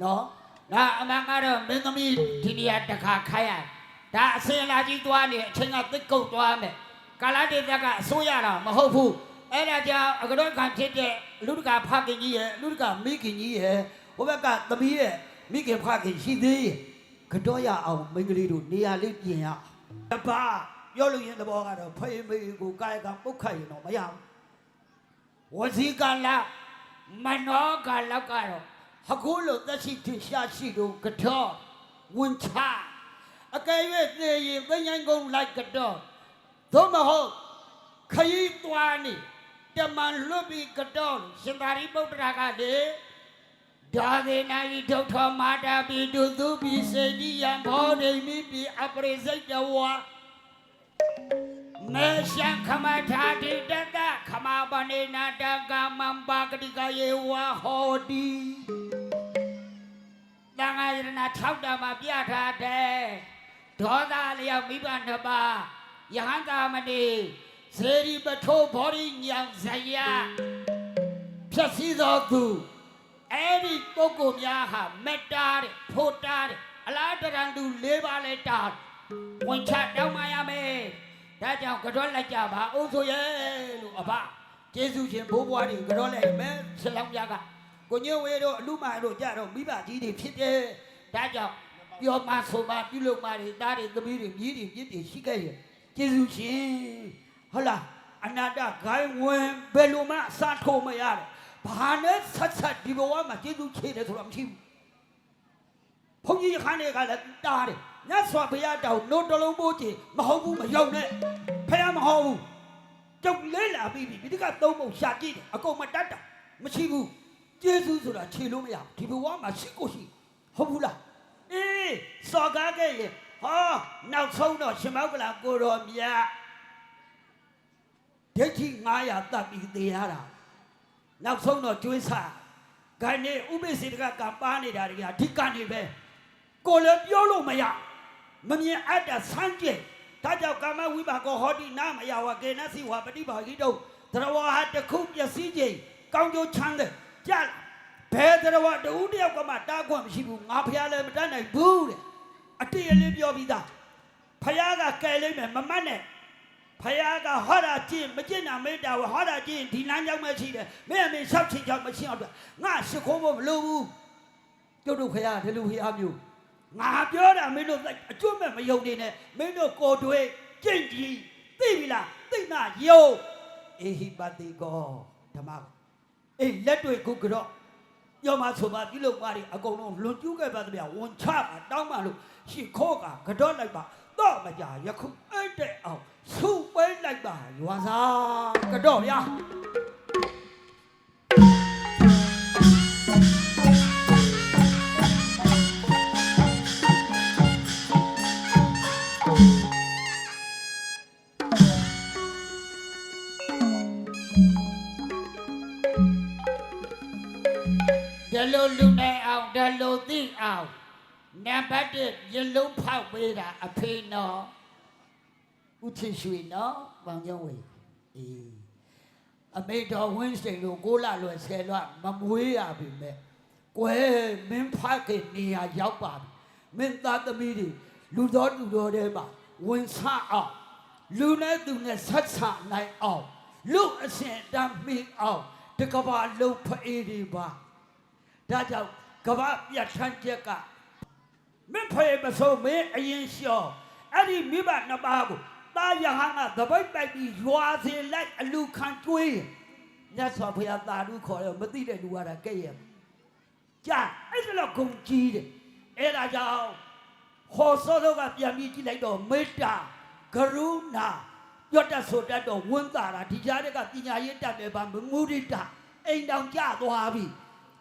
နော်ဒါအမှန်ကတော့မင်းသမီးဒီနေရာတစ်ခါခိုင်းရဒါအစင်လာကြီးသွားနေအချိန်ကသိပ်ကုတ်သွားမယ်ကာလာတေတကအစိုးရတာမဟုတ်ဘူးအဲ့ဒါကြောင့်အကတော့ခံဖြစ်တဲ့လူတကာဖခင်ကြီးရဲ့လူတကာမိခင်ကြီးရဲ့ဟိုဘက်ကသမီးရဲ့မိခင်ဖခင်ရှိသေးရဲ့ကတော့ရအောင်မိန်းကလေးတို့နေရာလေးပြင်ရအောင်တပါပြောလို့ရင်သဘောကတော့ဖေးမေးကိုကာယကပုတ်ခတ်ရင်တော့မရဘူးဝစီကလာမနောကလောက်ကတော့ အခုလိုသက်ရှိထရှာရှိတို့ကတော့ဝင်ချအကယ်၍သေရင်သိញ្ញိုင်းကုန်းလိုက်ကတော့သို့မဟုတ်ခရီးသွားနေတမန်လွတ်ပြီးကတော့ရှင်သာရိပုတ္တရာကလေဒါသေနာဤဒုက္ခမာတာပိတုသူပိစေတိယံဘောဓိမိပိအပရိစိတ်တဝါ မေရှံခမထာတိတတခမပနေနာတကမံပါကတိကယေဝဟောတိတန်ခါရဏ6တာမှာပြထားတယ်ဒေါသလျောက်မိဘနှစ်ပါးယဟန်တာမဏိဇေရီပထိုးဘောရိညံဇယဖြည့်စည်းသောသူအဲ့ဒီပုဂ္ဂိုလ်များဟာမေတ္တာတဲ့ဖို့တာတဲ့အလားတရံသူ၄ပါးလဲတာဝင်ချတောင်းမှရမယ် ဒါကြောင့်ကြောလိုက်ကြပါအုံးဆိုရဲ့လို့အဘကျေးဇူးရှင်ဘိုးဘွားတွေကြောလိုက်မယ်ဆလောင်းပြကကိုညိုဝေတို့အလူမာတို့ကြတော့မိဘကြီးတွေဖြစ်တယ်။ဒါကြောင့်ပြောမဆိုမပြုလုပ်မတွေတားတွေသမီးတွေမြည်တွေပြစ်တွေရှိခဲ့ရဲ့ကျေးဇူးရှင်ဟုတ်လားအနာတဂိုင်းဝင်ဘယ်လိုမှအစားထိုးမရတယ်။ဘာနဲ့ဆက်ဆက်ဒီဘဝမှာကျေးဇူးချေတယ်ဆိုတော့မရှိဘူး။ဘုန်းကြီးခန်းတွေကလည်းတားတယ်။ ညစွာဘုရားတောင်နိုးတလုံးပိုးချေမဟုတ်ဘူးမယုံနဲ့ဖះမဟုတ်ဘူး။ကျုပ်လေးလာပြီးပြီဒီကသုံးပုံရှာကြည့်တယ်အကုန်မတတ်တာမရှိဘူး။ကျေးဇူးဆိုတာခြေလို့မရဘူးဒီဘဝမှာရှိကိုရှိဟုတ်ဘူးလားအေးစော်ကားခဲ့ရင်ဟောနောက်ဆုံးတော့ရှင်မောက်ကလာကိုတော်မြတ်ဒိဋ္ဌိ900တတ်ပြီးသေးရတာနောက်ဆုံးတော့ကျွေးစားဂိုင်းနေဥပိ္ပစေတကကပါနေတာတွေကအဓိကနေပဲကိုလည်းပြောလို့မရ မမြင်အပ်တာဆန်းကျင်ဒါကြောင့်ကာမဝိပါကောဟောတိနာမယဝကေနစီဝပฏิပါဟိတုသရဝဟတစ်ခုပျက်စီးခြင်းကောင်းကျိုးချမ်းတဲ့ကြက်ဘယ်သရဝတူတယောက်ကမှတားခွင့်မရှိဘူးငါဖះလည်းမတတ်နိုင်ဘူးတဲ့အတိအလေးပြောပြီးသားဖះကကယ်လိမ့်မယ်မမတ်နဲ့ဖះကဟောတာကျင့်မကျင့်တာမေတ္တာဝဟောတာကျင့်ဒီလမ်းကြောင်းပဲရှိတယ်မင်းအမေဆောက်ချင်ကြောင်မချင်းအောင်တော့ငါရှ िख ိုးဖို့မလိုဘူးကျုပ်တို့ဖះဒီလိုဖះမျိုး ငါပြောတာမင်းတို့အကျွတ်မဲ့မယုံနေနဲ့မင်းတို့ကိုယ်တွေကျင့်ကြည့်သိပြီလားသိမှယုံအေဟိပတိကောဓမ္မအေးလက်တွေခုကတော့ပြောမှဆိုမှပြုလုပ်ပါရီအကုန်လုံးလွန်ကျူးခဲ့ပါသမျှဝန်ချပါတောင်းပါလို့ရှ िख ောကကတော့လိုက်ပါတော့မကြယခုအဲ့တဲ့အောင်စုပဲလိုက်ပါရွာစားကတော့ဗျာ နံပါတ်1ရေလုံးဖောက်ပေးတာအဖေနော်ဥချင်ရွှေနော်ဘောင်ကျုံးဝေအေးအမေတော်ဝင်းစိန်တို့ကိုလာလွယ်ဆယ်လွမမွေးရပြီမဲ့ကွယ်မင်းဖခင်နေရာရောက်ပါပြီမင်းသားသမီးတွေလူတော်လူတော်တွေမှာဝင်ဆအောင်လူနဲ့သူနဲ့ဆက်ဆံနိုင်အောင်လူအစဉ်တမ်းမင်းအောင်တကဘာလုံးဖေးတွေပါဒါကြောင့်ကမ္ဘာပြတ်ထန်းချက်က မင်းဖေမဆိုမင်းအရင်လျှော်အဲ့ဒီမိဘနှစ်ပါးကိုတာယဟန်ကသပိတ်ပိုက်ပြီးရွာစင်လိုက်အလူခံကျွေးညတ်စွာဘုရားတာဓုခေါ်တယ်မသိတဲ့လူကတော့ကဲ့ရဲ့ကြာအဲ့ဒါတော့ဂုံကြီးတယ်အဲ့ဒါကြောင့်ဟောစောတော့ကပြန်ပြီးကြည့်လိုက်တော့မေတ္တာကရုဏာရွတ်တတ်ဆိုတတ်တော့ဝန်တာတာဒီကြားတဲ့ကပညာရေးတတ်တယ်ဗာမမုဒိတာအိမ်တောင်ကြသွားပြီ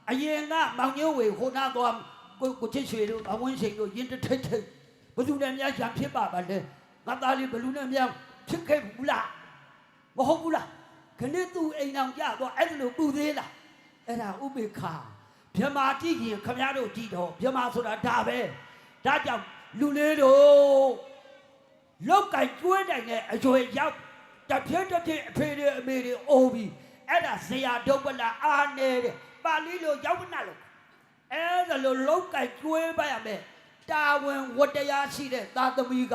အရင်ကမောင်ညိုးဝေဟိုနာသွား ကိုကိုချစ်ရွှေတို့အဝင်းချိန်တို့ရင်တထိတ်ထိတ်ဘယ်သူနဲ့များရံဖြစ်ပါပါလဲငါသားလေးဘယ်လူနဲ့များဖြစ်ခဲ့ဘူးလားမဟုတ်ဘူးလားခဏသူအိမ်အောင်ကြတော့အဲ့ဒါလိုပူသေးလားအဲ့ဒါဥပေက္ခမြမာကြည့်ရင်ခမရတို့ကြည့်တော့မြမာဆိုတာဒါပဲဒါကြောင့်လူလေးတို့လောက်ကကျွေးနိုင်တဲ့အကျွေရောက်တစ်ပြည့်တစ်ပြည့်အဖေတွေအမေတွေအိုးပြီးအဲ့ဒါဇေယဒုပ္ပလာအာနေတဲ့ပါဠိလိုရောက်မနာလို့ အဲ့ဒါလိုလောက်ကကျွေးပါရမယ်တာဝန်ဝတ္တရားရှိတဲ့သာသမီက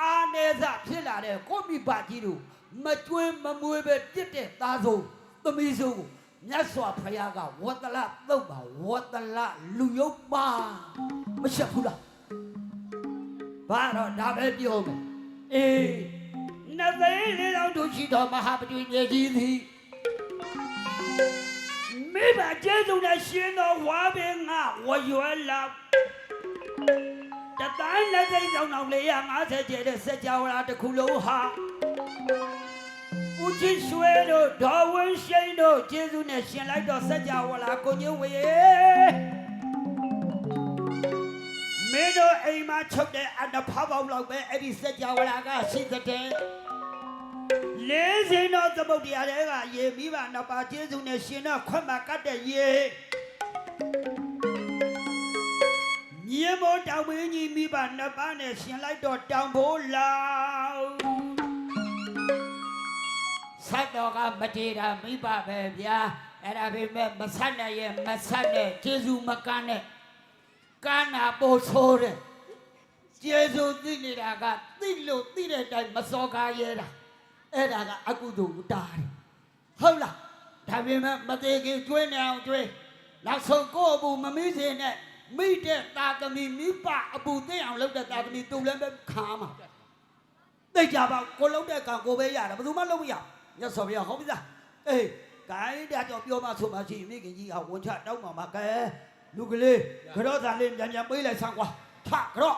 အာနေစဖြစ်လာတဲ့ကိုမိဘကြီးတို့မကျွေးမမွေးပဲပြစ်တဲ့သားဆုံးသမီးဆုံးကိုမြတ်စွာဘုရားကဝတ္တလသုတ်ပါဝတ္တလလူယုတ်ပါမရှက်ဘူးလားဘာတော့ဒါပဲပြောမယ်အေးနတ်သေးလေးတော်တို့ရှိတော်မဟာပတိမြေကြီးသည် မိဘကျေးဇူးနဲ့ရှင်တော်ဝါပင်ငါဝရွယ်လာတတိုင်းလက်စိတ်ကြောင့်တော့450ကျဲတဲ့စက်ကြဝဠာတစ်ခုလုံးဟာဦးချစ်ရွှေတို့ဒေါ်ဝင်းရှိန်တို့ကျေးဇူးနဲ့ရှင်လိုက်တော့စက်ကြဝဠာကိုညဝေမင်းတို့အိမ်မှာချုပ်တဲ့အနဖပေါင်းလောက်ပဲအဲ့ဒီစက်ကြဝဠာကရှိတဲ့ လေးစင်းတော်သမုတ်တရားတွေကရေမိဘနှစ်ပါးကျေးဇူးနဲ့ရှင်တော့ခွတ်မှာကတ်တဲ့ရေမြေမောတောင်မင်းကြီးမိဘနှစ်ပါးနဲ့ရှင်လိုက်တော့တောင်ဖိုးလောင်ဆက်တော်ကမတေတာမိဘပဲဗျာအဲ့ဒါပေမဲ့မဆက်နဲ့ရဲ့မဆက်နဲ့ကျေးဇူးမကန်းနဲ့ကန်းနာပို့ဆိုးတဲ့ကျေးဇူးသိနေတာကသိလို့သိတဲ့အတိုင်းမစော်ကားရဲတာ အဲ့ဒါကအကုသိုလ်ကိုတားတယ်ဟုတ်လားဒါပေမဲ့မသေးခင်ကျွေးနေအောင်ကျွေးနောက်ဆုံးကိုယ့်အပူမမီးစင်နဲ့မိတဲ့တာသမီမိပအပူသိအောင်လုပ်တဲ့တာသမီသူလည်းပဲခါမှာသိကြပါကိုလုံးတဲ့ကံကိုပဲရတယ်ဘယ်သူမှလုပ်မရညဆော်ပြဟောပြီလားအေးဂိုင်းတာကြောင့်ပြောမှဆိုမှရှိရင်မိခင်ကြီးဟာဝန်ချတောင်းပါမှာကဲလူကလေးကြော့သားလေးမြန်မြန်ပေးလိုက်ဆန်းကွာထကြော့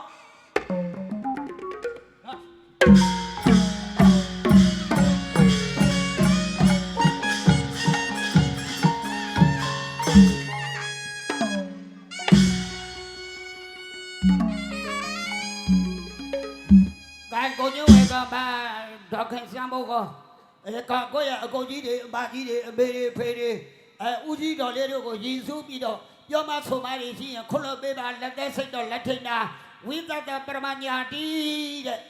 cái cô như vậy cơ mà đó khen xem bố cô Ê, còn có nhà cô chỉ đi bà chỉ đi bê đi phê đi Ê, u chỉ đó lên được cô nhìn xuống đi đó do mà số mà đi xin khôn lơ bê bà là cái sinh đó là thiên đà quý ta ta bà mà nhà đi đấy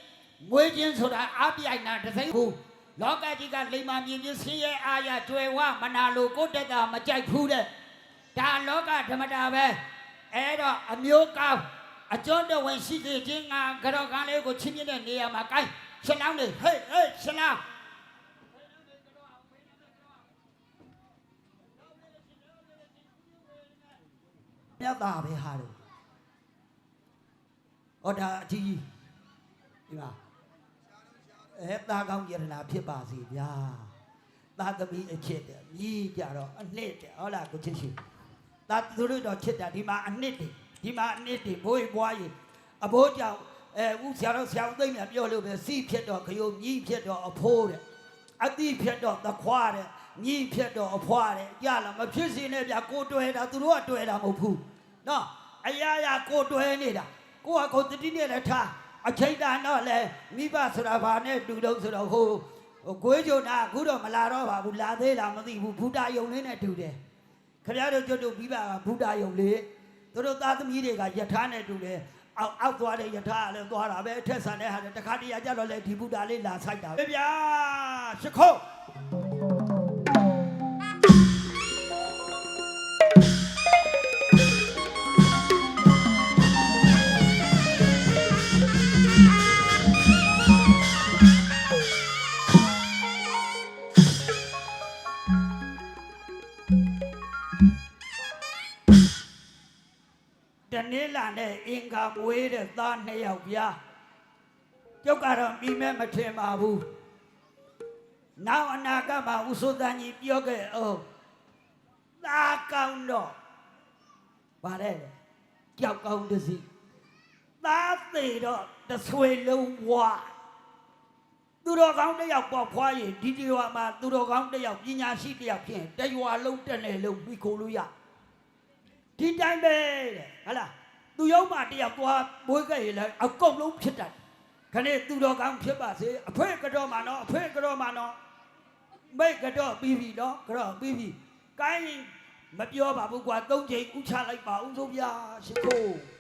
mỗi chuyện số đã áp giải nà để thấy phù đó cái chỉ cần lấy mà nhìn như xin ye ai ya chơi qua mà nào lù cốt đất mà chạy phù đấy ta nó cái thầm đà về အဲ့တော့အမျိုးကောင်း အကျော်တော်ဝင်ရှိသေးခြင်းငါကြောကန်းလေးကိုချင်းပြတဲ့နေရာမှာကိုင်းရှလောင်းနေဟေးဟေးရှလောင်းမြတ်တာပဲဟာလို့ဟောဒါအကြီးကြီးဒီမှာအဲတာကောင်းယရနာဖြစ်ပါစေဗျာသာသမီအချစ်တယ်မြည်ကြတော့အနှစ်တယ်ဟုတ်လားကိုချစ်ရှိဒါသူတို့တော့ချစ်တာဒီမှာအနှစ်တွေ ဒီမှာအနှစ်တွေဘိုးဘွားကြီးအဘိုးကြောင့်အဲဦးဆရာတော်ဆရာဦးသိမ့်မြပြောလို့ပဲစီဖြစ်တော့ခယုံမြည်ဖြစ်တော့အဖိုးတဲ့အတိဖြစ်တော့သခွားတဲ့မြည်ဖြစ်တော့အဖွားတဲ့ကြလားမဖြစ်စေနဲ့ဗျာကိုတွဲတာသူတို့ကတွဲတာမဟုတ်ဘူးနော်အရာရာကိုတွဲနေတာကိုကကိုတတိနဲ့လည်းထားအချိန်တန်တော့လေမိဘဆိုတာဘာနဲ့တူတော့ဆိုတော့ဟိုဟိုကိုွေးကြုံတာအခုတော့မလာတော့ပါဘူးလာသေးလားမသိဘူးဘုဒ္ဓယုံလေးနဲ့တူတယ်ခင်ဗျားတို့ကျွတ်တို့ပြီးပါကဘုဒ္ဓယုံလေ သူတို့သားသမီးတွေကယထာနဲ့တူတယ်အောက်အောက်သွားတဲ့ယထာကလည်းသွားတာပဲအထက်ဆန်တဲ့ဟာလည်းတခါတည်းရကြတော့လေဒီဘုဒ္ဓလေးလာဆိုင်တာပဲဗျာရှ िख ုံး တနေ့လာနဲ့အင်္ဂါမွေးတဲ့သားနှစ်ယောက်ဗျာကျုပ်ကတော့ပြီးမဲ့မထင်ပါဘူးနောက်အနာဂတ်မှာဥဆိုတန်ကြီးပြောခဲ့အောင်သားကောင်းတော့ဗါတဲ့ကြောက်ကောင်းတစ်စီသားသေးတော့တဆွေလုံးဘွားသူတော်ကောင်းတစ်ယောက်ပေါ့ဖွားရင်ဒီဒီရွာမှာသူတော်ကောင်းတစ်ယောက်ပညာရှိတစ်ယောက်ဖြင့်တရွာလုံးတက်နေလုံးပြီးခိုးလို့ရ ဒီတိုင်းပဲတဲ့ဟလာသူရောက်မှတယောက်သွားဘွေးခဲ့ရလဲအကုန်လုံးဖြစ်တတ်ခဏသူတော်ကောင်းဖြစ်ပါစေအဖေကတော့မှနော်အဖေကတော့မှနော်မိတ်ကတော့ပြီးပြီနော်ကတော့ပြီးပြီကိုင်းမပြောပါဘူးကွာသုံးချိန်ဥချလိုက်ပါဦးဆိုဗျာရှိခိုး။